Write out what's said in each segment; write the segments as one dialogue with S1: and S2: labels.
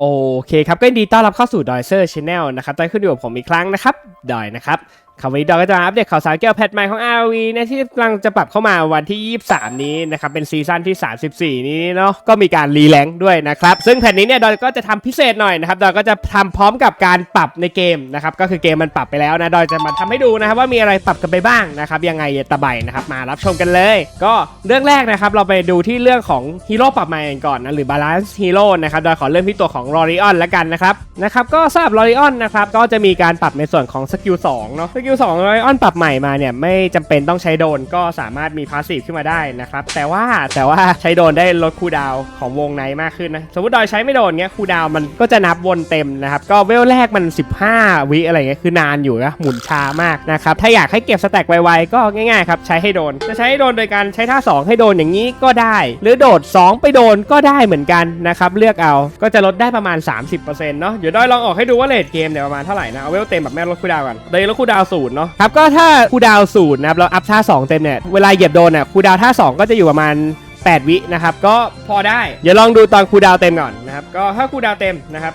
S1: โอเคครับก็ยินดีต้อนรับเข้าสู่ดอยเซอร์ชแนลนะครับตอนขึ้นอยู่กับผมอีกครั้งนะครับ ดอยนะครับคำวันนี้ดอก็จะมาอัปเดตข่าวสารเกี่ยวกับแพทใหม่ของ RV นะที่กำลังจะปรับเข้ามาวันที่ 23 นี้นะครับเป็นซีซั่นที่ 34 นี้เนาะก็มีการรีแลงด้วยนะครับซึ่งแผ่นนี้เนี่ยดอยก็จะทำพิเศษหน่อยนะครับดอยก็จะทำพร้อมกับการปรับในเกมนะครับก็คือเกมมันปรับไปแล้วนะดอยจะมาทำให้ดูนะครับว่ามีอะไรปรับกันไปบ้างนะครับยังไงตะไบนะครับมารับชมกันเลย ก็เรื่องแรกนะครับเราไปดูที่เรื่องของฮีโร่ปรับใหม่กันก่อนนะหรือบาลานซ์ฮีโร่นะครับโดยขอเริ่มที่ตัวของลอริออนแล้วกันนะครับนะครับก็สำหรับลอริออนนะครับก็จะมีการปรับในส่วนของสกิล2เนาะกิล2ลอริออนปรับใหม่มาเนี่ย ไม่จำเป็นต้องใช้โดนก็สามารถมีพาสซีฟขึ้นมาได้นะครับ แต่ว่าแต่ว่าใช้โดนได้ลดคูดาวของวงในมากขึ้นนะ สมมติดอยใช้ไม่โดนเงี้ยคูดาวมันก็จะนับวนเต็มนะครับ ก็เวลแรกมัน 15 วิอะไรเงี้ยคือนานอยู่นะหมุนช้ามากนะครับ ถ้าอยากให้เก็บสแต็กไวๆก็ง่ายๆครับใช้ให้โดน จะใช้ให้โดนโดยการใช้ท่า 2 ให้โดนอย่างนี้ก็ได้ หรือโดด 2 ไปโดนก็ได้เหมือนกันนะครับเลือกเอาก็จะลดได้ประมาณ 30%เนาะเดี๋ยวดอยลองออกให้ดูว่าเลทเกมเนี่ยประมาณเท่าไหร่นะเอาเวลเต็มแบบแม่ลดคูดาวก่อนโดยลดคูดาวศูนย์เนาะครับก็ถ้าคูดาวศูนย์นะครับเราอัพท่า 2 เต็มเนี่ยเวลาเหยียบโดนเนี่ยคูดาวท่า 2 ก็จะอยู่ประมาณ 8 วินะครับ ก็พอได้เดี๋ยวลองดูตอนคูดาวเต็มก่อนนะครับก็ถ้าคูดาวเต็มนะครับ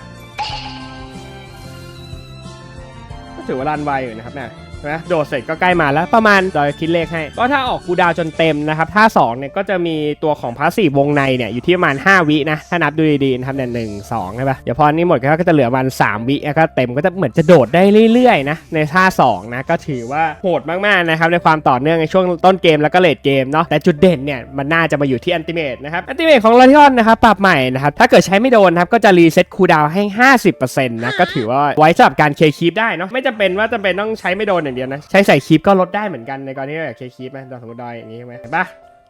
S1: ก็ถือว่ารันไวอยู่นะครับเนะ นะโดดเสร็จก็ใกล้มาแล้วประมาณดอยคิดเลขให้ ก็ถ้าออกคูดาวจนเต็มนะครับท่า2เนี่ยก็จะมีตัวของพาสซีฟวงในเนี่ยอยู่ที่ประมาณ 5 วินะถ้านับดูดีๆนะครับเนี่ยหนึ่งสองใช่ปะเดี๋ยวพอนี้หมดก็จะเหลือประมาณ3วิแล้วก็เต็มก็จะเหมือนจะโดดได้เรื่อยๆนะในท่า2นะก็ถือว่าโหดมากๆนะครับในความต่อเนื่องในช่วงต้นเกมแล้วก็เลดเกมเนาะแต่จุดเด่นเนี่ยมันน่าจะมาอยู่ที่อันติเมตนะครับอันติเมตของลอริออนนะครับปรับใหม่นะครับถ้าเกิดใช้ไม่โดนนะครับก็จะรีเซ็ตคูดาวให้ 50%นะก็ถือว่าไว้สำหรับการเคลียร์คีปได้เนาะไม่จำเป็นว่าจำเป็นต้องใช้ไม่โดนอย่างเดียวนะ ใช้ใส่คลิปก็ลดได้เหมือนกันในกรณีแบบเคคลียร์คีปนะสมมติดอยอย่างนี้ใช่ไหมเห็นปะ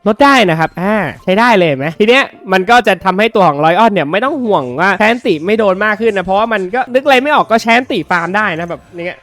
S1: ลดได้นะครับอ่าใช้ได้เลยไหมทีเนี้ยมันก็จะทำให้ตัวของรอยออนเนี่ยไม่ต้องห่วงว่าแชนติไม่โดนมากขึ้นนะเพราะว่ามันก็นึกอะไรไม่ออกก็แชนติฟาร์มได้นะแบบนี้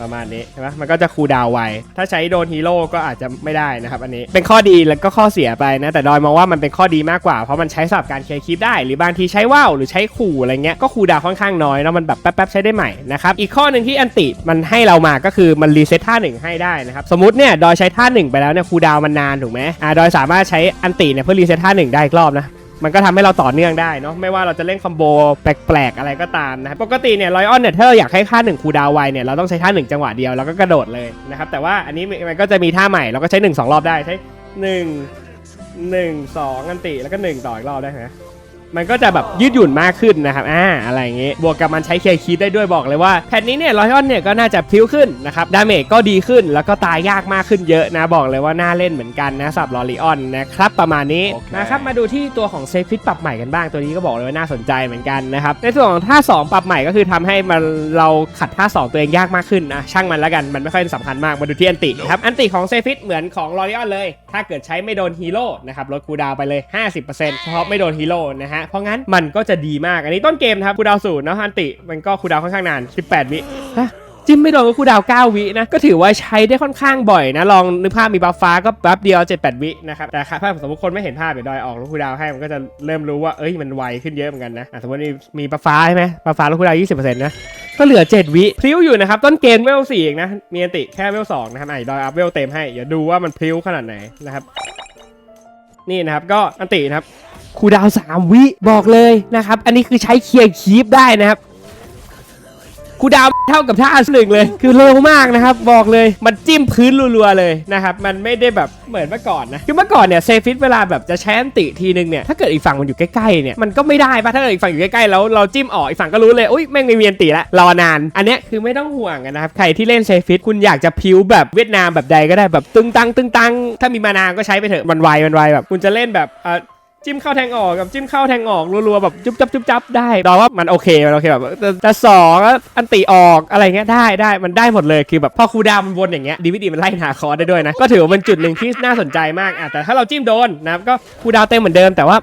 S1: ประมาณนี้ใช่ไหมมันก็จะคูลดาวไว ถ้าใช้โดนฮีโร่ก็อาจจะไม่ได้นะครับอันนี้ เป็นข้อดีแล้วก็ข้อเสียไปนะ แต่ดอยมองว่ามันเป็นข้อดีมากกว่า เพราะมันใช้สำหรับการเคลียร์คลิปได้ หรือบางทีใช้ว่าวหรือใช้ขู่อะไรเงี้ย ก็คูลดาวค่อนข้างน้อยแล้วมันแบบแป๊บๆใช้ได้ใหม่นะครับ อีกข้อหนึ่งที่อันติมันให้เรามาก็คือมันรีเซ็ตท่าหนึ่งให้ได้นะครับ สมมติเนี่ยดอยใช้ท่าหนึ่งไปแล้วเนี่ยคูลดาวมันนานถูกไหมอ่าดอยสามารถใช้อันติเนี่ยเพื่อรีเซ็ตท่าหนึ่งได้อีกรอบนะ มันก็ทำให้เราต่อเนื่องได้เนาะไม่ว่าเราจะเล่นคอมโบแปลกๆอะไรก็ตามนะครับปกติเนี่ยไลออนเนี่ยถ้าเราอยากให้ค่า1คูดาวไวเนี่ยเราต้องใช้ท่า1จังหวะเดียวแล้วก็กระโดดเลยนะครับแต่ว่าอันนี้มันก็จะมีท่าใหม่เราก็ใช้1 2รอบได้ใช้ 1 1 2อันติแล้วก็ 1 ต่ออีกรอบได้ไหม มันก็จะแบบยืดหยุ่นมากขึ้นนะครับอ่าอะไรอย่างงี้บวกกับมันใช้เคลียร์คีดได้ด้วยบอกเลยว่าแผ่นนี้เนี่ยไลออนเนี่ยก็น่าจะพลิ้วขึ้นนะครับดาเมจก็ดีขึ้นแล้วก็ตายยากมากขึ้นเยอะนะบอกเลยว่าน่าเล่นเหมือนกันนะสำหรับลอริออนนะครับประมาณนี้
S2: โอเค
S1: นะครับมาดูที่ตัวของเซฟิตปรับใหม่กันบ้างตัวนี้ก็บอกเลยว่าน่าสนใจเหมือนกันนะครับในส่วนของท่า 2 ปรับใหม่ก็คือทำให้มันเราขัดท่า 2 ตัวเองยากมากขึ้นนะช่างมันแล้วกันมันไม่ค่อยสำคัญมากมาดูที่อันตินะครับอันติของเซฟิตเหมือนของลอริออนเลย ถ้าเกิดใช้ไม่โดนฮีโร่นะครับลดคูลดาวน์ไปเลย 50%เฉพาะไม่โดนฮีโร่นะฮะเพราะงั้นมันก็จะดีมาก อันนี้ต้นเกมนะครับคูดาวศูนย์เนาะอันติ มันก็คูดาวค่อนข้างนาน 18 วิฮะจิ้มไม่โดนก็คูดาว 9 วินะ ก็ถือว่าใช้ได้ค่อนข้างบ่อยนะ ลองนึกภาพมีบัฟฟ้าก็แป๊บเดียว 7-8 วินะครับ แต่ถ้าสมมติคนไม่เห็นภาพเดี๋ยวดอยออกลูกคูดาวให้มันก็จะเริ่มรู้ว่า เอ้ย มันไวขึ้นเยอะเหมือนกันนะสมมติมีมีบัฟฟ้าใช่ไหมบัฟฟ้าลูกคูดาวน์20%นะ ก็เหลือ 7 วิพลิ้วอยู่นะครับ ต้นเกมเวล4เองนะ มีอันติแค่เวล2นะครับไอ้ดอยอัพเวลเต็มให้ เดี๋ยวดูว่ามันพลิ้วขนาดไหนนะครับ นี่นะครับ ก็อันตินะครับ คูดาวน์3วิบอกเลยนะครับ อันนี้คือใช้เคลียร์คีปได้นะครับคูดาวเท่ากับท่าหนึ่งเลย คือเร็วมากนะครับ บอกเลยมันจิ้มพื้นรัวๆเลยนะครับ มันไม่ได้แบบเหมือนเมื่อก่อนนะ คือเมื่อก่อนเนี่ยเซฟิตเวลาแบบจะใช้อันติทีนึงเนี่ย ถ้าเกิดอีกฝั่งมันอยู่ใกล้ๆเนี่ย มันก็ไม่ได้ปะถ้าเกิดอีกฝั่งอยู่ใกล้ๆแล้วเราจิ้มออกอีกฝั่งก็รู้เลย อุ้ยแม่งไม่มีอันติละ รอนาน อันนี้คือไม่ต้องห่วงนะครับ ใครที่เล่นเซฟิตคุณอยากจะพิวแบบเวียดนามแบบใดก็ได้แบบตึงตังตึงตังถ้ามีมานานก็ใช้ไปเถอะมันไวมันไวแบบ คุณจะเล่นแบบเอ่อ จิ้มเข้าแทงออกกับจิ้มเข้าแทงออกรัวๆแบบจุ๊บจับจุ๊บจับได้ดอว่ามันโอเคมันโอเคแบบแต่สองอันติออกอะไรเงี้ยได้ได้มันได้หมดเลยคือแบบพอครูดาวมันวนอย่างเงี้ยดีวิดีมันไล่หาคอได้ด้วยนะก็ถือว่าเป็นจุดหนึ่งที่น่าสนใจมากอะแต่ถ้าเราจิ้มโดนนะครับก็ครูดาวเต็มเหมือนเดิมแต่ว่า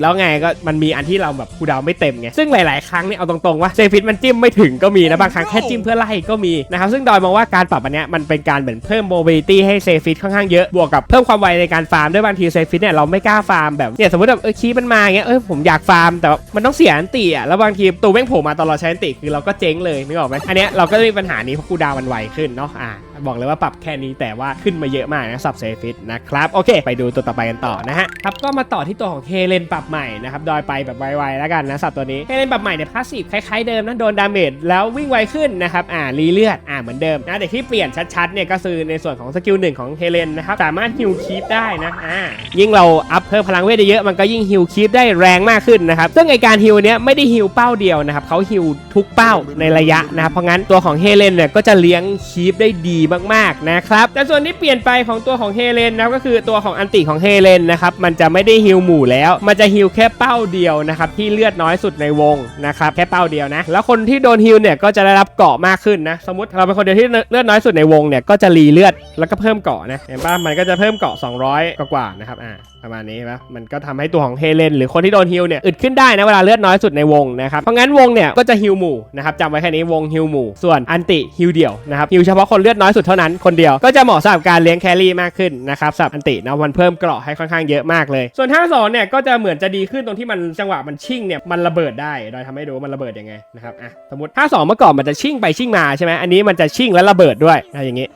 S1: แล้วไงก็มันมีอันที่เราแบบคูลดาวน์ไม่เต็มไง ซึ่งหลาย ๆ ครั้งเนี่ยเอาตรง ๆ ว่าเซฟิตมันจิ้มไม่ถึงก็มีนะ บางครั้งแค่จิ้มเพื่อไล่ก็มีนะครับ ซึ่งดอยมองว่าการปรับอันเนี้ยมันเป็นการเหมือนเพิ่มโมบิลิตี้ให้เซฟิตค่อนข้างเยอะ บวกกับเพิ่มความไวในการฟาร์มด้วยบางทีเซฟิตเนี่ยเราไม่กล้าฟาร์มแบบเนี่ยสมมติแบบเออคีย์มันมาอย่างเงี้ยเออผมอยากฟาร์มแต่ว่ามันต้องเสียอันตีอะแล้วบางทีตัวแม่งโผล่มาตลอดใช้อันติคือเราก็เจ๊งเลยนึกออกไหมอันเนี้ยเราก็จะมีปัญหานี้เพราะคูลดาวน์มันไวขึ้นเนาะอ่าบอกเลยว่าปรับแค่นี้แต่ว่าขึ้นมาเยอะมากนะสับเซฟิตนะครับโอเค ไปดูตัวต่อไปกันต่อนะฮะครับก็มาต่อที่ตัวของเฮเลนปรับใหม่นะครับ ดอยไปแบบไวๆแล้วกันนะสับตัวนี้เฮเลนปรับใหม่เนี่ยพาสซีฟคล้ายๆเดิมนะโดนดาเมจแล้ววิ่งไวขึ้นนะครับอ่ารีเลือดอ่าเหมือนเดิมนะแต่ที่เปลี่ยนชัดๆเนี่ยก็คือในส่วนของสกิลหนึ่งของเฮเลนนะครับสามารถฮิวคีปได้นะอ่ายิ่งเราอัพเพิ่มพลังเวทได้เยอะมันก็ยิ่งฮิวคีปได้แรงมากขึ้นนะครับซึ่งไอการฮิวเนี้ยไม่ได้ฮิวเป้าเดียวนะครับเขาฮิวทุกเป้าในระยะนะครับเพราะงั้นตัวของเฮเลนเนี่ยก็จะเลี้ยงคีปได้ดีมากๆนะครับแต่ส่วนที่เปลี่ยนไปของตัวของเฮเลนนะก็คือตัวของอันติของเฮเลนนะครับมันจะไม่ได้ฮิวหมู่แล้วมันจะจะฮิวแค่เป้าเดียวนะครับที่เลือดน้อยสุดในวงนะครับแค่เป้าเดียวนะ แล้วคนที่โดนฮิวเนี่ยก็จะได้รับเกาะมากขึ้นนะ สมมติเราเป็นคนเดียวที่เลือดน้อยสุดในวงเนี่ยก็จะรีเลือดแล้วก็เพิ่มเกาะนะเห็นป่ะมันก็จะเพิ่มเกาะ 200 กว่าๆนะครับอ่า ประมาณนี้ปะมันก็ทำให้ตัวของเฮเลนหรือคนที่โดนฮิลเนี่ยอึดขึ้นได้นะเวลาเลือดน้อยสุดในวงนะครับเพราะงั้นวงเนี่ยก็จะฮิลหมู่นะครับจำไว้แค่นี้วงฮิลหมู่ ส่วนอันติฮิลเดี่ยวนะครับฮิลเฉพาะคนเลือดน้อยสุดเท่านั้นคนเดียวก็จะเหมาะสำหรับการเลี้ยงแครี่มากขึ้นนะครับสำหรับอันตินะมันเพิ่มเกราะให้ค่อนข้างเยอะมากเลย ส่วนท่าสองเนี่ยก็จะเหมือนจะดีขึ้นตรงที่มันจังหวะมันชิ่งเนี่ยมันระเบิดได้โดยทำให้ดูมันระเบิดยังไงนะครับอะสมมติท่าสองเมื่อก่อนมันจะชิ่งไปชิ่งมาใช่ไหมอันนี้มันจะชิ่งและระเบิดด้วยนะอย่างงี้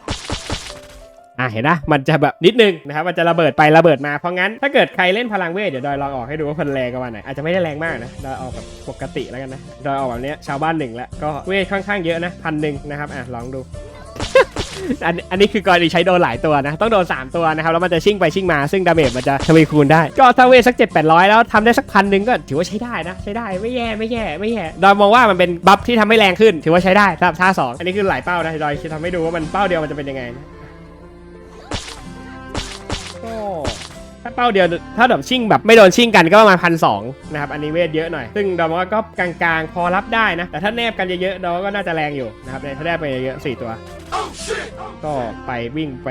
S1: อะเห็นนะมันจะแบบนิดนึงนะครับมันจะระเบิดไประเบิดมาเพราะงั้นถ้าเกิดใครเล่นพลังเวทเดี๋ยวดอยลองออกให้ดูว่ามันแรงกันวันไหนอาจจะไม่ได้แรงมากนะดอยออกแบบปกติแล้วกันนะดอยออกแบบนี้ชาวบ้านหนึ่งแล้วก็เวทค่อนข้างเยอะนะพันหนึ่งนะครับอะลองดูอันอันนี้คือกรณีใช้โดนหลายตัวนะ ต้องโดน 3 ตัวนะครับ แล้วมันจะชิ่งไปชิ่งมาซึ่งดาเมจมันจะทวีคูณได้ ก็ถ้าเวทสัก 7 8 0 0 แล้วทำได้สักพันหนึ่งก็ถือว่าใช้ได้นะ ใช้ได้ไม่แย่ไม่แย่ไม่แย่ ดอยมองว่ามันเป็นบัฟที่ทำให้แรงขึ้น ถือว่าใช้ได้สำหรับท่าสองอันนี้คือหลายเป้านะดอยจะทำให้ดูว่ามันเป้าเดียวมันจะเป็นยังไงนะ ก็ถ้าเป้าเดียวถ้าแบบชิ่งแบบไม่โดนชิ่งกันก็ประมาณพันสองนะครับอันนี้เวทเยอะหน่อย ซึ่งดอมว่าก็กลางๆ พอรับได้นะ แต่ถ้าแนบกันเยอะๆดอมก็น่าจะแรงอยู่นะครับถ้าแนบไปเยอะๆสี่ตัว ก็ไปวิ่งไป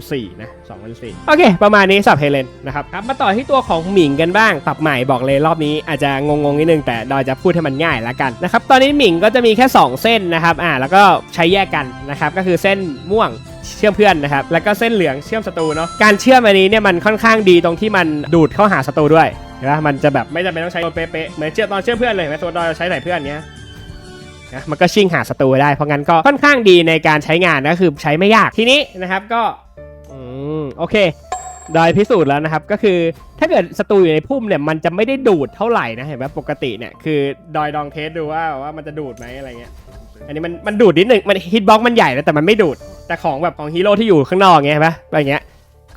S1: 2,004นะ2,004โอเค ประมาณนี้สับเฮเลนนะครับครับมาต่อที่ตัวของหมิงกันบ้าง ปรับใหม่บอกเลยรอบนี้อาจจะงงๆนิดนึงแต่ดอยจะพูดให้มันง่ายละกันนะครับตอนนี้หมิงก็จะมีแค่ 2 เส้นนะครับอ่าแล้วก็ใช้แยกกันนะครับก็คือเส้นม่วง เชื่อมเพื่อนนะครับ แล้วก็เส้นเหลืองเชื่อมศัตรูเนาะ การเชื่อมอันนี้เนี่ยมันค่อนข้างดีตรงที่มันดูดเข้าหาศัตรูด้วยเห็นะมันจะแบบไม่จำเป็นต้องใช้ตัวเป๊ะๆเหมือนเชื่อมตอนเชื่อมเพื่อนเลยเห็นไหมตัวดอยเราใช้ใส่เพื่อนเนี้ยนะมันก็ชิ่งหาศัตรูได้เพราะงั้นก็ค่อนข้างดีในการใช้งานก็คือใช้ไม่ยากทีนี้นะครับก็อืมโอเคดอยพิสูจน์แล้วนะครับก็คือถ้าเกิดศัตรูอยู่ในพุ่มเนี่ยมันจะไม่ได้ดูดเท่าไหร่นะเห็นไหมปกติเนี่ยคือดอยลองเทสดูว่าว่ามันจะดูดไหมอะไรเงี้ยอันนี้มันมันดูดนิดหนึ่งมันฮิตบ็อกมันใหญ่นะแต่มันไม่ดูด แต่ของแบบของฮีโร่ที่อยู่ข้างนอกเงี้ยเห็นปะอะไรเงี้ย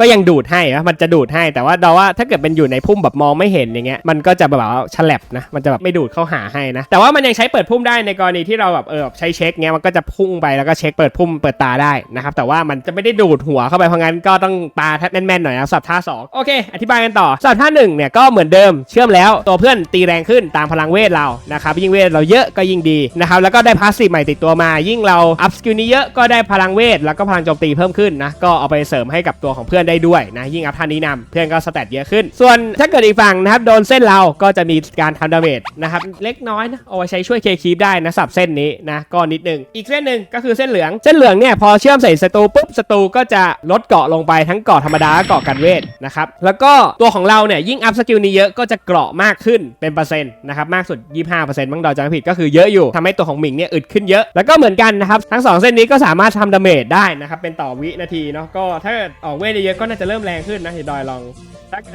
S1: ก็ยังดูดให้นะมันจะดูดให้แต่ว่าเดาว่าถ้าเกิดเป็นอยู่ในพุ่มแบบมองไม่เห็นอย่างเงี้ยมันก็จะแบบว่าฉลับนะมันจะแบบไม่ดูดเข้าหาให้นะ แต่ว่ามันยังใช้เปิดพุ่มได้ในกรณีที่เราแบบเออแบบใช้เช็คเงี้ยมันก็จะพุ่งไปแล้วก็เช็คเปิดพุ่มเปิดตาได้นะครับแต่ว่ามันจะไม่ได้ดูดหัวเข้าไปเพราะงั้นก็ต้องตาแทบแม่นๆหน่อยนะสับท่าสองโอเค อธิบายกันต่อสับท่าหนึ่งเนี่ยก็เหมือนเดิมเชื่อมแล้วตัวเพื่อนตีแรงขึ้นตามพลังเวทเรานะครับยิ่งเวทเราเยอะก็ยิ่งดีนะครับแล้วก็ได้พาสซีฟใหม่ติดตัวมา ยิ่งเราอัพสกิลนี้เยอะก็ได้พลังเวทแล้วก็พลังโจมตีเพิ่มขึ้นนะก็เอาไปเสริมให้กับตัวของเพื่อนได้ด้วยนะยิ่งอัพท่านี้นำเพื่อนก็สเตตเยอะขึ้น ส่วนถ้าเกิดอีกฝั่งนะครับโดนเส้นเราก็จะมีการทำดาเมจนะครับเล็กน้อยนะเอาไว้ใช้ช่วยเคคีปได้นะสับเส้นนี้นะก็นิดนึงอีกเส้นหนึ่งก็คือเส้นเหลืองเส้นเหลืองเนี่ยพอเชื่อมใส่ศัตรูปุ๊บศัตรูก็จะลดเกาะลงไปทั้งเกาะธรรมดาและเกาะกันเวทนะครับแล้วก็ตัวของเราเนี่ยยิ่งอัพสกิลนี้เยอะก็จะเกราะมากขึ้นเป็นเปอร์เซ็นต์นะครับมากสุด 25%มั้งดอจำไม่ผิดก็คือเยอะอยู่ทำให้ตัวของหมิงเนี่ยอึดขึ้นเยอะแล้วก็เหมือนกันนะครับทั้งสองเส้นนี้ก็สามารถทำดาเมจได้นะครับเป็นต่อวินาทีเนาะก็ถ้าออกเวทเยอะก็น่าจะเริ่มแรงขึ้นนะเดี๋ยวดอยลอง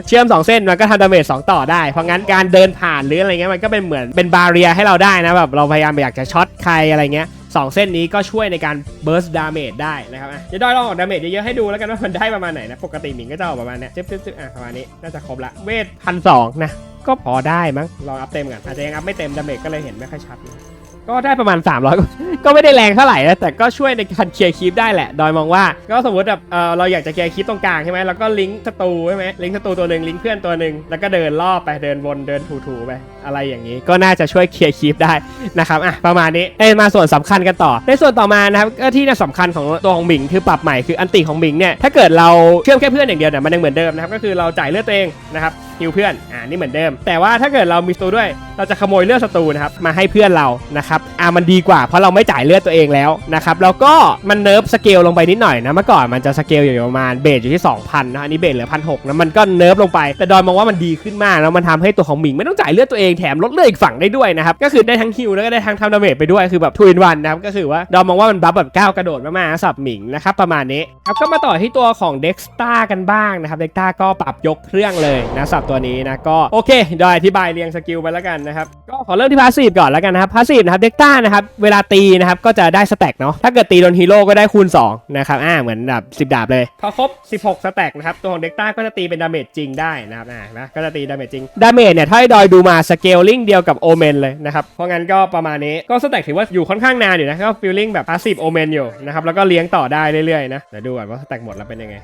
S1: เชื่อม 2 เส้นมันก็ทำดาเมจ2ต่อได้ เพราะงั้นการเดินผ่านหรืออะไรเงี้ยมันก็เป็นเหมือนเป็นบาเรียให้เราได้นะแบบเราพยายามอยากจะช็อตใครอะไรเงี้ยสองเส้นนี้ก็ช่วยในการเบิร์สดาเมจได้นะครับอะเดี๋ยวดอยลองออกดาเมจเยอะๆให้ดูแล้วกันว่ามันได้ประมาณไหนนะ ปกติหมิงก็จะออกประมาณเนี้ยจิ๊บจิ๊บอะประมาณนี้น่าจะครบละเวทพันสองนะก็พอได้มั้งลองอัพเต็มกันอาจจะยังอัพไม่เต็มดาเมจก็เลยเห็นไม่ค่อยชัดนะ ก็ได้ประมาณ 300ก็ก็ไม่ได้แรงเท่าไหร่นะแต่ก็ช่วยในการเคลียร์คลิปได้แหละ ดอยมองว่า ก็สมมติแบบเออเราอยากจะเคลียร์คลิปตรงกลางใช่ไหมแล้วก็ลิงก์ศัตรูใช่ไหมลิงก์ศัตรูตัวหนึ่งลิงก์เพื่อนตัวหนึ่งแล้วก็เดินรอบไปเดินวนเดินถูๆไป อะไรอย่างนี้ ก็น่าจะช่วยเคลียร์คลิปได้นะครับอะประมาณนี้เอ้ยมาส่วนสำคัญกันต่อ ในส่วนต่อมานะครับก็ที่น่าสำคัญของตัวของหมิงคือปรับใหม่คืออันติของหมิงเนี่ยถ้าเกิดเราเชื่อมแค่เพื่อนอย่างเดียวเนี่ยมันยังเหมือนเดิมนะครับก็คือเราจ่ายเลือดตัวเองนะครับฮิวเพื่อนอ่านี่เหมือนเดิม แต่ว่าถ้าเกิดเรามีศัตรูด้วย เราจะขโมยเลือดศัตรูนะครับมาให้เพื่อนเรานะครับอ่ามันดีกว่าเพราะเราไม่จ่ายเลือดตัวเองแล้วนะครับแล้วก็มันเนิร์ฟสเกลลงไปนิดหน่อยนะเมื่อก่อนมันจะสเกลอยู่ประมาณเบสอยู่ที่ 2,000นะอันนี้เบสเหลือพันหกนะมันก็เนิร์ฟลงไป แต่ดอยมองว่ามันดีขึ้นมากแล้วมันทำให้ตัวของหมิงไม่ต้องจ่ายเลือดตัวเองแถมลดเลือดอีกฝั่งได้ด้วยนะครับก็คือได้ทั้งฮิวแล้วก็ได้ทั้งทำดาเมจไปด้วยคือแบบทวินวันนะครับก็คือว่าดอยมองว่ามันบัฟแบบก้าวกระโดดมากๆนะสับหมิงนะครับประมาณนี้ครับก็มาต่อที่ตัวของเด็กสตากันบ้างนะครับเด็กสตาก็ปรับยกเครื่องเลยนะสับตัวนี้นะก็โอเคดอยอธิบายเรียงสกิลไปแล้วกันนะครับก็ขอเริ่มที่พาสซีฟก่อนแล้วกันนะครับพาสซีฟนะครับเด็กสตานะครับเวลาตีนะครับก็จะได้สแต็กเนาะถ้าเกิดตีโดนฮีโร่ก็ได้คูณ2นะครับอ่าเหมือนแบบ10 ดาบเลยพอครบ 16 สแต็กนะครับตัวของเด็กสตาก็จะตีเป็นดาเมจจริงได้นะครับอ่านะก็จะตีดาเมจจริงดาเมจเนี่ยถ้าให้ดอยดูมาสเกลลิงเดียวกับโอเมนเลยนะครับ เพราะงั้นก็ประมาณนี้ก็สแต็กถือว่าอยู่ค่อนข้างนานอยู่นะก็ฟีลลิ่งแบบพาสซีฟโอเมนอยู่นะครับแล้วก็เลี้ยงต่อได้เรื่อยๆนะเดี๋ยวดูก่อนว่าสแต็กหมดแล้วเป็นยังไง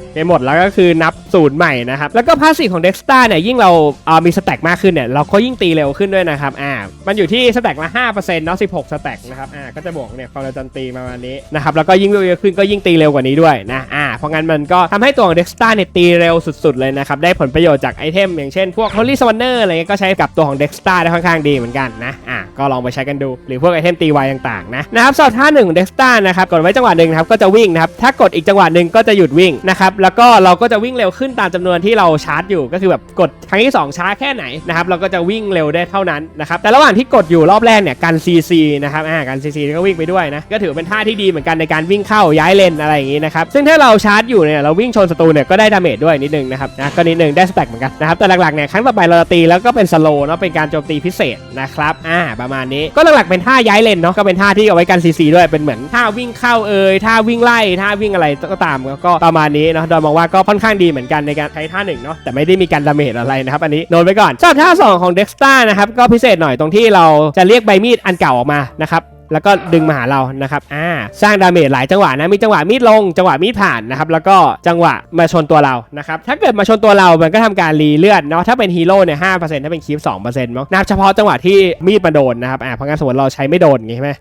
S1: โอเคหมดแล้วก็คือนับศูนย์ใหม่นะครับ แล้วก็พาสซีฟของ Dexta เนี่ยยิ่งเราเอ่อมีสแต็กมากขึ้นเนี่ยเราก็ยิ่งตีเร็วขึ้นด้วยนะครับอ่ามันอยู่ที่สแต็กละ5%เนาะ16 สแต็กนะครับอ่าก็จะบวกเนี่ยความเร็วจันตีประมาณนี้นะครับแล้วก็ยิ่งเร็วขึ้นก็ยิ่งตีเร็วกว่านี้ด้วยนะอ่าเพราะงั้นมันก็ทำให้ตัวของ Dexta เนี่ยตีเร็วสุดๆเลยนะครับได้ผลประโยชน์จากไอเทมอย่างเช่นพวก Holy Summoner อะไรเงี้ยก็ใช้กับตัวของ Dexta ได้ค่อนข้างดีเหมือนกันนะอ่าก็ลองไปใช้กันดู หรือพวกไอเทมตีไวต่างๆนะนะครับสำหรับท่าหนึ่งของ Dexta นะครับกดไว้จังหวะหนึ่งครับก็จะวิ่งนะครับถ้ากดอีกจังหวะหนึ่งก็จะหยุดวิ่งนะครับแล้วก็เราก็จะวิ่งเร็วขึ้นตามจำนวนที่เราชาร์จอยู่ก็คือแบบกดครั้งที่ 2 ช้าแค่ไหนนะครับเราก็จะวิ่งเร็วได้เท่านั้นนะครับแต่ระหว่างที่กดอยู่รอบแรกเนี่ยกัน CC นะครับอ่ากัน CC ก็วิ่งไปด้วยนะก็ถือเป็นท่าที่ดีเหมือนกันในการวิ่งเข้าย้ายเลนอะไรอย่างงี้นะครับซึ่งถ้าเราชาร์จอยู่เนี่ยเราวิ่งชนศัตรูเนี่ยก็ได้ดาเมจด้วยนิดนึงนะครับนะก็นิดนึงได้สแต็กเหมือนกันนะครับแต่หลักๆเนี่ยครั้งต่อไปเราจะตีแล้วก็เป็นสโลเนาะเป็นการโจมตีพิเศษนะครับอ่าประมาณนี้ก็หลักๆเป็นท่าย้ายเลนเนาะก็เป็นท่าที่เอาไว้กัน CC ด้วยเป็นเหมือนท่าวิ่งเข้าเอยท่าวิ่งไล่ท่าวิ่งอะไรก็ตามก็ประมาณนี้เนาะโดยมองว่าก็ค่อนข้างดีเหมือนกันในการใช้ท่าหนึ่งเนาะแต่ไม่ได้มีการดาเมจอะไรนะครับอันนี้โดนไปก่อนสำหรับท่า 2 ของ Dexta นะครับก็พิเศษหน่อยตรงที่เราจะเรียกใบมีดอันเก่าออกมานะครับแล้วก็ดึงมาหาเรานะครับอ่าสร้างดาเมจหลายจังหวะนะ มีจังหวะมีดลง จังหวะมีดผ่านนะครับ แล้วก็จังหวะมาชนตัวเรา นะครับ ถ้าเกิดมาชนตัวเรา มันก็ทำการรีเลือดเนาะ ถ้าเป็นฮีโร่เนี่ยห้าเปอร์เซ็นต์ถ้าเป็นคีฟสองเปอร์เซ็นต์มั้งนับเฉพาะจังหวะที่มีดมาโดนนะครับ อ่า เพราะงั้นสมมติเราใช้ไม่โดนอย่างงี้ใช่ไหม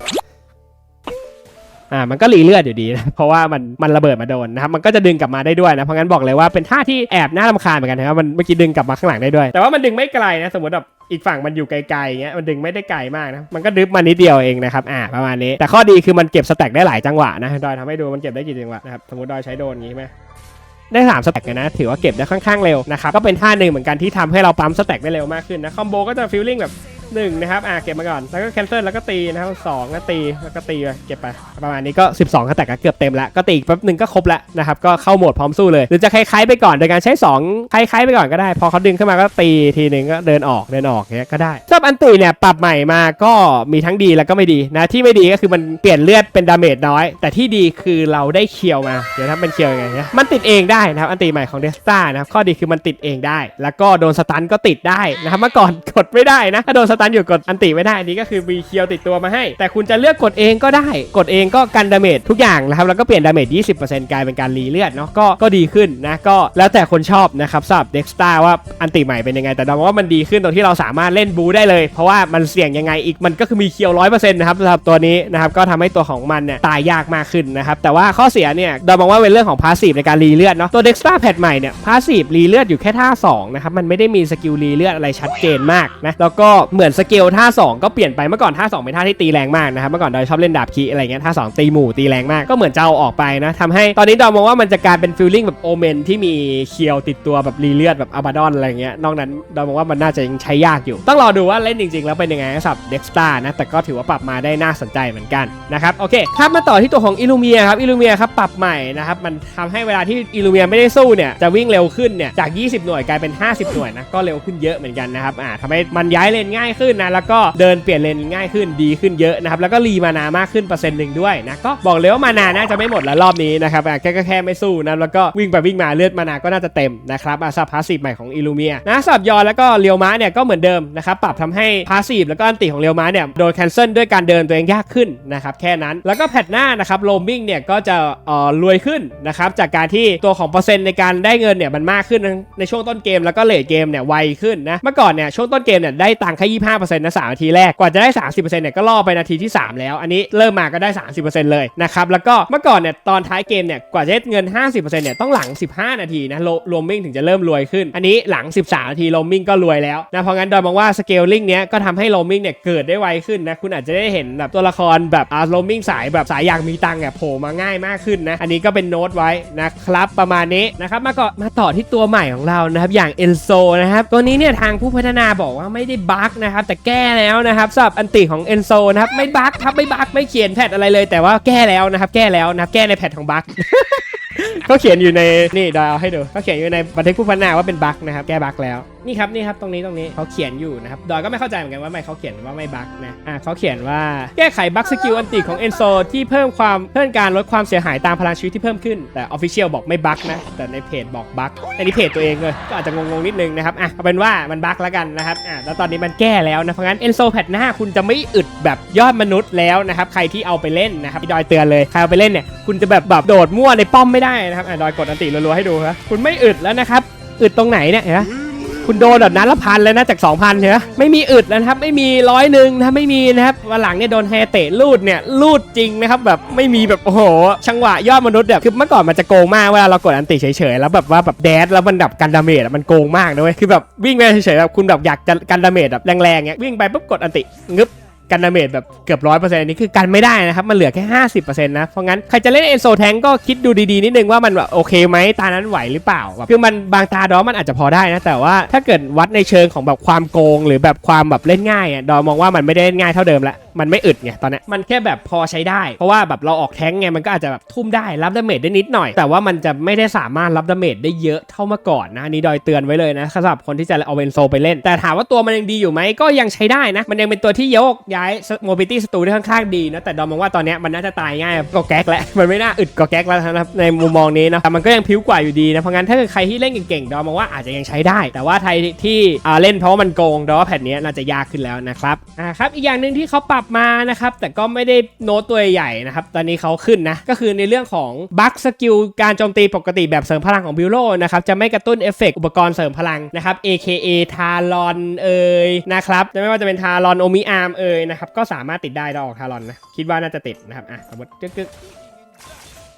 S1: อ่ามันก็รีเลือดอยู่ดีนะเพราะว่ามันมันระเบิดมาโดนนะครับมันก็จะดึงกลับมาได้ด้วยนะเพราะงั้นบอกเลยว่าเป็นท่าที่แอบน่ารำคาญเหมือนกันนะครับมันเมื่อกี้ดึงกลับมาข้างหลังได้ด้วย แต่ว่ามันดึงไม่ไกลนะสมมติแบบอีกฝั่งมันอยู่ไกลๆอย่างเงี้ยมันดึงไม่ได้ไกลมากนะมันก็ดึบมานิดเดียวเองนะครับอ่าประมาณนี้ แต่ข้อดีคือมันเก็บสแต็กได้หลายจังหวะนะดอยทำให้ดูมันเก็บได้กี่จังหวะนะครับสมมติดอยใช้โดนอย่างงี้ไหมได้3สแต็กนะถือว่าเก็บได้ค่อนข้างเร็วนะครับก็เป็นท่าหนึ่งเหมือนกันที่ทำให้เราปั๊มสแต็กได้เร็วมากขึ้นนะคอมโบก็จะฟีลลิ่งแบบ หนึ่งนะครับ อะเก็บมาก่อน แล้วก็แคนเซิลแล้วก็ตีนะครับสองก็ตีแล้วก็ตีไปเก็บไป ประมาณนี้ก็ 12สแต็กก็เกือบเต็มล้วก็ตีอีกแป๊บหนึ่งก็ครบล้วนะครับ ก็เข้าโหมดพร้อมสู้เลย หรือจะคล้ายๆไปก่อนโดยการใช้2คล้ายๆไปก่อนก็ได้ พอเขาดึงขึ้นมาก็ตีทีหนึ่งก็เดินออกเดินออกอย่างเงี้ยก็ได้สำหรับอันตีเนี่ยปรับใหม่มาก็มีทั้งดีแล้วก็ไม่ดีนะ ที่ไม่ดีก็คือมันเปลี่ยนเลือดเป็นดาเมจน้อย แต่ที่ดีคือเราได้เคียวมา เดี๋ยวถ้าเป็นเคียวยังไงเนี่ยมันติดเองได้นะครับอันตีใหม่ของเดสตานะครับข้อดีคือมันติดเองได้ แล้วก็โดนสตันก็ติดได้นะครับเมื่อก่อนกดไม่ได้นะถ้าโดนสตันอยู่กดอันติไม่ได้อันนี้ก็คือมีเคียวติดตัวมาให้ แต่คุณจะเลือกกดเองก็ได้ กดเองก็กันดาเมจทุกอย่างนะครับแล้วก็เปลี่ยนดาเมจ 20%กลายเป็นการรีเลือดเนาะก็ก็ดีขึ้นนะก็แล้วแต่คนชอบนะครับสำหรับเด็กสตาร์ว่าอันติใหม่เป็นยังไงแต่ดอมว่ามันดีขึ้นตรงที่เราสามารถเล่นบูได้เลย เพราะว่ามันเสี่ยงยังไงอีกมันก็คือมีเคียวร้อยเปอร์เซ็นต์นะครับสำหรับตัวนี้นะครับก็ทำให้ตัวของมันเนี่ยตายยากมากขึ้นนะครับแต่ว่าข้อเสียเนี่ยดอมมองว่าเป็นเรื่องของพาสซีฟในการรีเลือดเนาะตัวเด็กสตาแพทใหม่เนี่ยพาสซีฟรีเลือดอยู่แค่ท่า2นะครับมันไม่ได้มีสกิลรีเลือดอะไรชัดเจนมากนะแล้วก็เหมือนสเกลท่า 2 ก็เปลี่ยนไปเมื่อก่อนท่า2เป็นท่าที่ตีแรงมากนะครับเมื่อก่อนดอยชอบเล่นดาบคีอะไรเงี้ยท่า 2 ตีหมู่ตีแรงมากก็เหมือนจะเอาออกไปนะทำให้ตอนนี้ดอมมองว่ามันจะกลายเป็นฟิลลิ่งแบบโอเมนที่มีเคียวติดตัวแบบรีเลือดแบบอาบาดอนอะไรเงี้ยนอกนั้นดอมมองว่ามันน่าจะยังใช้ยากอยู่ ต้องรอดูว่าเล่นจริง ๆ แล้วเป็นยังไงสำหรับเด็กสตาร์นะแต่ก็ถือว่าปรับมาได้น่าสนใจเหมือนกันนะครับโอเคครับมาต่อที่ตัวของอิลูเมียครับอิลูเมียครับปรับใหม่นะครับมันทำให้เวลาที่อิลูเมียไม่ได้สู้เนี่ยจะวิ่งเร็วขึ้นเนี่ยจาก 20 หน่วยกลายเป็น 50 หน่วยนะก็เร็วขึ้นเยอะเหมือนกันนะครับอ่าทำให้มันย้ายเลนง่ายขึ้นนะแล้วก็เดินเปลี่ยนเลนง่ายขึ้นดีขึ้นเยอะนะครับแล้วก็รีมานามากขึ้นเปอร์เซ็นต์หนึ่งด้วยนะก็บอกเลยว่ามานาน่าจะไม่หมดแล้วรอบนี้นะครับอ่แค่แค่ไม่สู้นะแล้วก็วิ่งไปวิ่งมาเลือดมานาก็น่าจะเต็มนะครับอะสับพาสซีฟใหม่ของอิลูเมียนะสับยอนแล้วก็เรียวม้าเนี่ยก็เหมือนเดิมนะครับปรับทำให้พาสซีฟแล้วก็อันติของเรียวม้าเนี่ยโดนแคนเซิลด้วยการเดินตัวเองยากขึ้นนะครับแค่นั้นแล้วก็แพทหน้านะครับโรมิ่งเนี่ยก็จะเอ่อรวยขึ้นนะครับจากการที่ตัวของเปอร์เซ็นต์ในการได้เงินเนี่ยมันมากขึ้นในช่วงต้นเกมแล้วก็เลทเกมเนี่ยไวขึ้นนะเมื่อก่อนเนี่ยช่วงต้นเกมเนี่ยได้ตังค์แค่5%นะ3นาทีแรก กว่าจะได้ 30%เนี่ยก็ล่อไปนาทีที่ 3 แล้ว อันนี้เริ่มมาก็ได้ 30%เลยนะครับ แล้วก็เมื่อก่อนเนี่ยตอนท้ายเกมเนี่ยกว่าจะได้เงิน 50%เนี่ยต้องหลัง 15 นาทีนะโรมมิ่งถึงจะเริ่มรวยขึ้น อันนี้หลัง 13 นาทีโรมมิ่งก็รวยแล้วนะ เพราะงั้นดอยมองว่าสเกลลิงเนี้ยก็ทำให้โรมมิ่งเนี่ยเกิดได้ไวขึ้นนะ คุณอาจจะได้เห็นแบบตัวละครแบบอ่าโรมมิ่งสายแบบสายอยากมีตังค์เนี่ยโผล่มาง่ายมากขึ้นนะ อันนี้ก็เป็นโน้ตไว้นะครับประมาณนี้นะครับมาก็มาต่อที่ตัวใหม่ของเรานะครับอย่าง Enzo นะครับตัวนี้เนี่ยทางผู้พัฒนาบอกว่าไม่ได้บั๊กนะครับแต่แก้แล้วนะครับสำหรับอันติของ Enzo นะครับไม่บั๊กครับไม่บั๊กไม่เขียนแพทอะไรเลย แต่ว่าแก้แล้วนะครับ แก้แล้วนะครับแก้ในแพทของบั๊กเขาเขียนอยู่ในนี่ดอยเอาให้ดูเขาเขียนอยู่ในบันทึกผู้พัฒนาว่าเป็นบั๊กนะครับแก้บั๊กแล้ว นี่ครับนี่ครับตรงนี้ตรงนี้เขาเขียนอยู่นะครับดอยก็ไม่เข้าใจเหมือนกันว่าทำไมเขาเขียนว่าไม่บั๊กนะอ่าเขาเขียนว่าแก้ไขบั๊กสกิลอันติของ Enzo ที่เพิ่มความเพิ่มการลดความเสียหายตามพลังชีวิตที่เพิ่มขึ้นแต่ Official บอกไม่บั๊กนะแต่ในเพจบอกบั๊กในนี้เพจตัวเองเลยก็อาจจะงงๆนิดนึงนะครับอะเอาเป็นว่ามันบั๊กแล้วกันนะครับอ่าแล้วตอนนี้มันแก้แล้วนะเพราะงั้น Enzo แพทหน้าคุณจะไม่อึดแบบยอดมนุษย์แล้วนะครับใครที่เอาไปเล่นนะครับดอยเตือนเลยใครเอาไปเล่นเนี่ยคุณจะแบบแบบโดดมั่วในป้อมไม่ได้นะครับอะดอยกดอันติรัวๆให้ดูครับคุณไม่อึดแล้วนะครับอึดตรงไหนเนี่ยเห็นไหม คุณโดนแบบนั้นละพันเลยนะจาก2,000ใช่ไหมไม่มีอึดแล้วนะครับ ไม่มีร้อยหนึ่งนะไม่มีนะครับวันหลังเนี่ยโดนแฮเตะลูดเนี่ยลูดจริงนะครับแบบไม่มีแบบโอ้โหชังหวะยอดมนุษย์แบบคือเมื่อก่อนมันจะโกงมากเวลาเรากดอันติเฉยๆแล้วแบบว่าแบบแดดแล้วมันดับกันดาเมจมันโกงมากนะเว้ยคือแบบวิ่งไปเฉยๆแบบคุณแบบอยากจะกันดาเมจแบบแรงๆเนี่ยวิ่งไปปุ๊บกดอันติงึบ กันดาเมจแบบเกือบร้อยเปอร์เซ็นต์นี้คือกันไม่ได้นะครับ มันเหลือแค่ห้าสิบเปอร์เซ็นต์นะ เพราะงั้น ใครจะเล่นเอนโซแทงก็คิดดูดีๆ นิดนึงว่ามันแบบโอเคไหมตานั้นไหวหรือเปล่าแบบคือมันบางตาดอมันอาจจะพอได้นะ แต่ว่าถ้าเกิดวัดในเชิงของแบบความโกง หรือแบบความแบบเล่นง่ายอะดอมองว่ามันไม่ได้เล่นง่ายเท่าเดิมละ มันไม่อึดไงตอนนี้มันแค่แบบพอใช้ได้ เพราะว่าแบบเราออกแท้งไงมันก็อาจจะแบบทุ่มได้รับดาเมจได้นิดหน่อย แต่ว่ามันจะไม่ได้สามารถรับดาเมจได้เยอะเท่าเมื่อก่อนนะนนี้ดอยเตือนไว้เลยนะสำหรับคนที่จะเอาเอนโซไปเล่น แต่ถามว่าตัวมันยังดีอยู่ไหมก็ยังใช้ได้นะ มันยังเป็นตัวที่ยกย้ายโมบิตี้สตูได้ค่อนข้างดีนะแต่ดอมมองว่าตอนนี้มันน่าจะตายง่ายก็แก๊กแล้วมันไม่น่าอึดก็แก๊กแล้วนะครับในมุมมองนี้นะแต่มันก็ยังพิ้วกว่าอยู่ดีนะเพราะงั้นถ้าเกิดใครที่เล่นเก่งๆดอมมองว่าอาจจะยังใช้ได้ แต่ว่าใครที่เล่นเพราะว่ามันโกงดอแผ่นนี้น่าจะยากขึ้นแล้วนะครับอ่าครับอีกอย่างหนึ่งที่เขาปรับมานะครับ แต่ก็ไม่ได้โน้ตตัวใหญ่นะครับ ตอนนี้เขาขึ้นนะ ก็คือในเรื่องของบัคสกิลการโจมตีปกติแบบเสริมพลังของบิวโลนะครับ จะไม่กระตุ้นเอฟเฟกต์อุปกรณ์เสริมพลังนะครับ AKA ทารอนเอ่ยนะครับไม่ว่าจะเป็นทารอนโอมิอาร์มเอ่ยนะครับ ก็สามารถติดได้ดอกทารอนนะ คิดว่าน่าจะติดนะครับ อะสมมติกึกกึก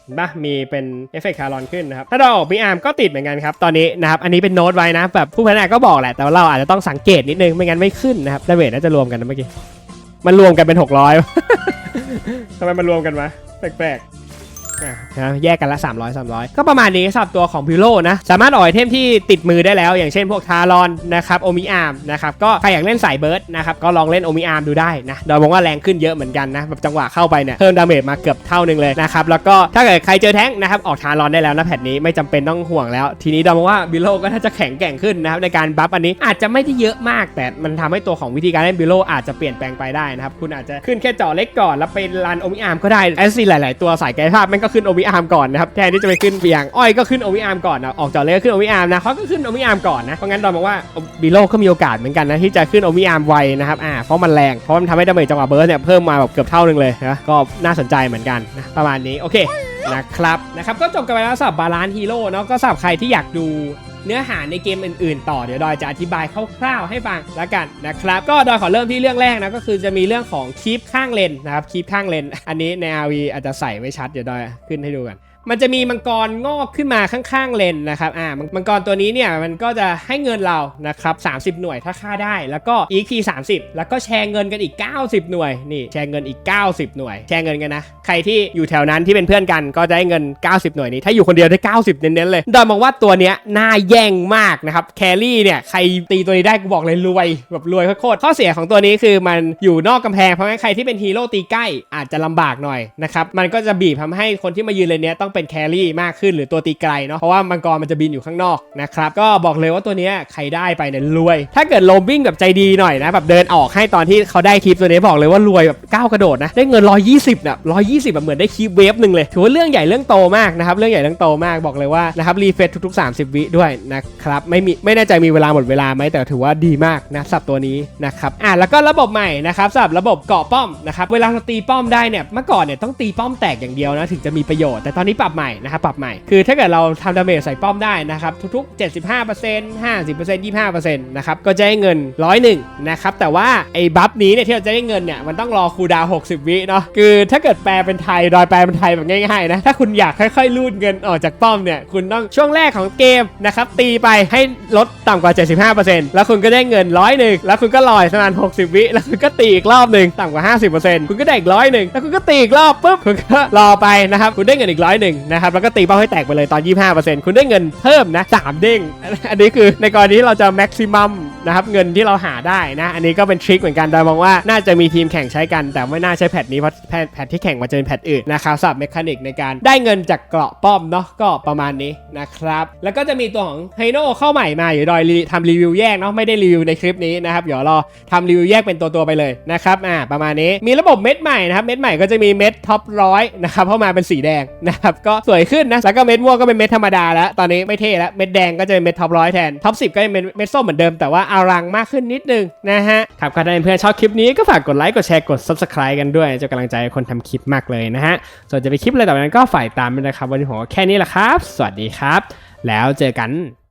S1: เห็นปะมีเป็นเอฟเฟกต์ทารอนขึ้นนะครับ ถ้าดอกออกมิอาร์มก็ติดเหมือนกันครับ ตอนนี้นะครับ อันนี้เป็นโน้ตไว้นะ แบบผู้พัฒนาก็บอกแหละ แต่ว่าเราอาจจะต้องสังเกตนิดนึง ไม่งั้นไม่ขึ้นนะครับดาเมจน่าจะรวมกันนะเมื่อกี้ มันรวมกันเป็น600ทำไมมันรวมกันวะแปลกๆ นะแยกกันละ 300 300 ก็ประมาณนี้สำหรับตัวของพิโลนะ สามารถออกไอเทมที่ติดมือได้แล้ว อย่างเช่นพวกทารอนนะครับโอมิอาร์มนะครับก็ใครอยากเล่นสายเบิร์ดนะครับก็ลองเล่นโอมิอาร์มดูได้นะโดยมองว่าแรงขึ้นเยอะเหมือนกันนะแบบจังหวะเข้าไปเนี่ยเพิ่มดาเมจมาเกือบเท่านึงเลยนะครับแล้วก็ถ้าเกิดใครเจอแท้งนะครับออกทารอนได้แล้วนะแพทนี้ไม่จำเป็นต้องห่วงแล้ว ทีนี้ดอมองว่าบิโลก็น่าจะแข็งแกร่งขึ้นนะครับในการบัฟอันนี้อาจจะไม่ได้เยอะมาก แต่มันทำให้ตัวของวิธีการเล่นบิโลอาจจะเปลี่ยนแปลงไปได้นะครับคุณอาจจะขึ้นแค่จาะเล็กก่อนแล้วไปรันโอมิอาร์มก็ได้แอซีหลาย ๆ ตัวสายกายภาพม่งก็ขึ้นโอมิอาร์มก่อนนะครับแทนที่จะไปขึ้นเบียงอ้อยก็ขึ้นโอมิอาร์มก่อนนะออกจากเล็กก็ขึ้นโอมิอาร์มนะเขาก็ขึ้นโอมิอาร์มก่อนนะเพราะงั้นดอมอกว่าบิโลก็มีโอกาสเหมือนกันนะที่จะขึ้นโอมิอาร์มไวนะครับอ่าเพราะมันแรงเพราะมันทำให้ดาเมจจังหวะเบิร์สเนี่ยเพิ่มมาแบบเกือบเท่านึงเลยนะก็น่าสนใจเหมือนกันนะประมาณนี้โอเคนะครับนะครับก็จบกันไปแล้วสำหรับบาลานซ์ฮีโร่เนาะก็สำหรับใครที่อยากดู เนื้อหาในเกมอื่นๆ ต่อเดี๋ยวดอยจะอธิบายคร่าวๆให้ฟังแล้วกันนะครับก็ดอยขอเริ่มที่เรื่องแรกนะก็คือจะมีเรื่องของคลิปข้างเลนนะครับคลิปข้างเลน อันนี้ใน RV อาจจะใส่ไว้ชัดเดี๋ยวดอยขึ้นให้ดูกัน มันจะมีมังกรงอกขึ้นมาข้างๆเลนนะครับอ่ามังกรตัวนี้เนี่ยมันก็จะให้เงินเรานะครับ30 หน่วยถ้าฆ่าได้ แล้วก็ EQ 30 แล้วก็แชร์เงินกันอีก 90 หน่วยนี่แชร์เงินอีก 90 หน่วย แชร์เงินกันนะใครที่อยู่แถวนั้นที่เป็นเพื่อนกันก็จะได้เงิน 90 หน่วยนี้ถ้าอยู่คนเดียวได้ 90 เน้นๆเลยดอยมองว่าตัวเนี้ยน่าแย่งมากนะครับแครี่เนี่ยใครตีตัวนี้ได้กูบอกเลยรวยแบบรวยโคตรข้อเสียของตัวนี้คือมันอยู่นอกกำแพงเพราะงั้นใครที่เป็นฮีโร่ตีใกล้อาจจะลำบากหน่อยนะครับมันก็จะบีบทำให้คนที่มายืนเลนเนี้ยต้องเป็นแครี่มากขึ้นหรือตัวตีไกลเนาะเพราะว่ามังกรมันจะบินอยู่ข้างนอกนะครับก็บอกเลยว่าตัวนี้ใครได้ไปเนี่ยรวย ถ้าเกิดโลมวิ่งแบบใจดีหน่อยนะแบบเดินออกให้ตอนที่เขาได้คลิปตัวนี้บอกเลยว่ารวยแบบก้าวกระโดดนะได้เงิน 120นะ120แบบเหมือนได้คลิปเวฟหนึ่งเลยถือว่าเรื่องใหญ่เรื่องโตมากนะครับเรื่องใหญ่เรื่องโตมากบอกเลยว่านะครับรีเฟรชทุก ๆ 30 วิด้วยนะครับไม่มีไม่แน่ใจมีเวลาหมดเวลาไหมแต่ถือว่าดีมากนะสับตัวนี้นะครับอะแล้วก็ระบบใหม่นะครับสำหรับระบบเกาะป้อมนะครับเวลาเราตีป้อมได้เนี่ยเมื่อก่อนเนี่ยต้องตีป้อมแตกอย่างเดียวนะถึงจะมีประโยชน์แต่ตอนนี้ปรับใหม่นะครับปรับใหม่ คือถ้าเกิดเราทำดาเมจใส่ป้อมได้นะครับทุกๆ 75% 50% 25%นะครับก็จะได้เงินร้อยหนึ่งนะครับแต่ว่าไอ้บัฟนี้เนี่ยที่เราจะได้เงินเนี่ยมันต้องรอคูดาว 60 วิเนาะคือถ้าเกิดแปลเป็นไทยโดยแปลเป็นไทยแบบง่ายๆนะถ้าคุณอยากค่อยๆลูดเงินออกจากป้อมเนี่ยคุณต้องช่วงแรกของเกมนะครับตีไปให้ลดต่ำกว่า 75%แล้วคุณก็ได้เงินร้อยหนึ่งแล้วคุณก็รออีกประมาณ60 วิแล้วคุณก็ตีอีกรอบหนึ่งต่ำกว่า 50%คุณก็ได้อีกร้อยหนึ่งแล้วคุณก็ตีอีกรอบปุ๊บคุณก็รอไปนะครับคุณได้เงินอีกร้อยหนึ่งนะครับแล้วก็ตีเป้าให้แตกไปเลยตอน 25%คุณได้เงินเพิ่มนะสามเด้ง อันนี้คือในกรณีที่เราจะแม็กซิมัมนะครับเงินที่เราหาได้นะ อันนี้ก็เป็นทริคเหมือนกันโดยมองว่าน่าจะมีทีมแข่งใช้กัน แต่ไม่น่าใช้แพทนี้เพราะแพทแพทที่แข่งมาจะเป็นแพทอื่นนะครับสำหรับเมคานิกในการได้เงินจากเกราะป้อมเนาะก็ประมาณนี้นะครับแล้วก็จะมีตัวของไฮโนเข้าใหม่มาอยู่โดยทำรีวิวแยกเนาะไม่ได้รีวิวในคลิปนี้นะครับเดี๋ยวรอทำรีวิวแยกเป็นตัวตัวไปเลยนะครับอ่าประมาณนี้มีระบบเม็ดใหม่นะครับเม็ดใหม่ก็จะมีเม็ดท็อปร้อยนะครับเข้ามาเป็นสีแดงนะครับก็สวยขึ้นนะแล้วก็เม็ดม่วงก็เป็นเม็ดธรรมดาแล้ว ตอนนี้ไม่เท่แล้วเม็ดแดงก็จะเป็นเม็ดท็อปร้อยแทนท็อปสิก็จะเป็นเม็ดส้มเหมือนเดิมแต่ว่าอารังมากขึ้นนิดนึงนะฮะครับใครได้เพื่อนชอบคลิปนี้ก็ฝากกดไลค์กดแชร์กด subscribe กันด้วยจะกำลังใจคนทำคลิปมากเลยนะฮะส่วนจะไปคลิปอะไรต่อไปนั้นก็ฝ่ายตามไปนะครับวันนี้ผมแค่นี้แหละครับ สวัสดีครับ แล้วเจอกัน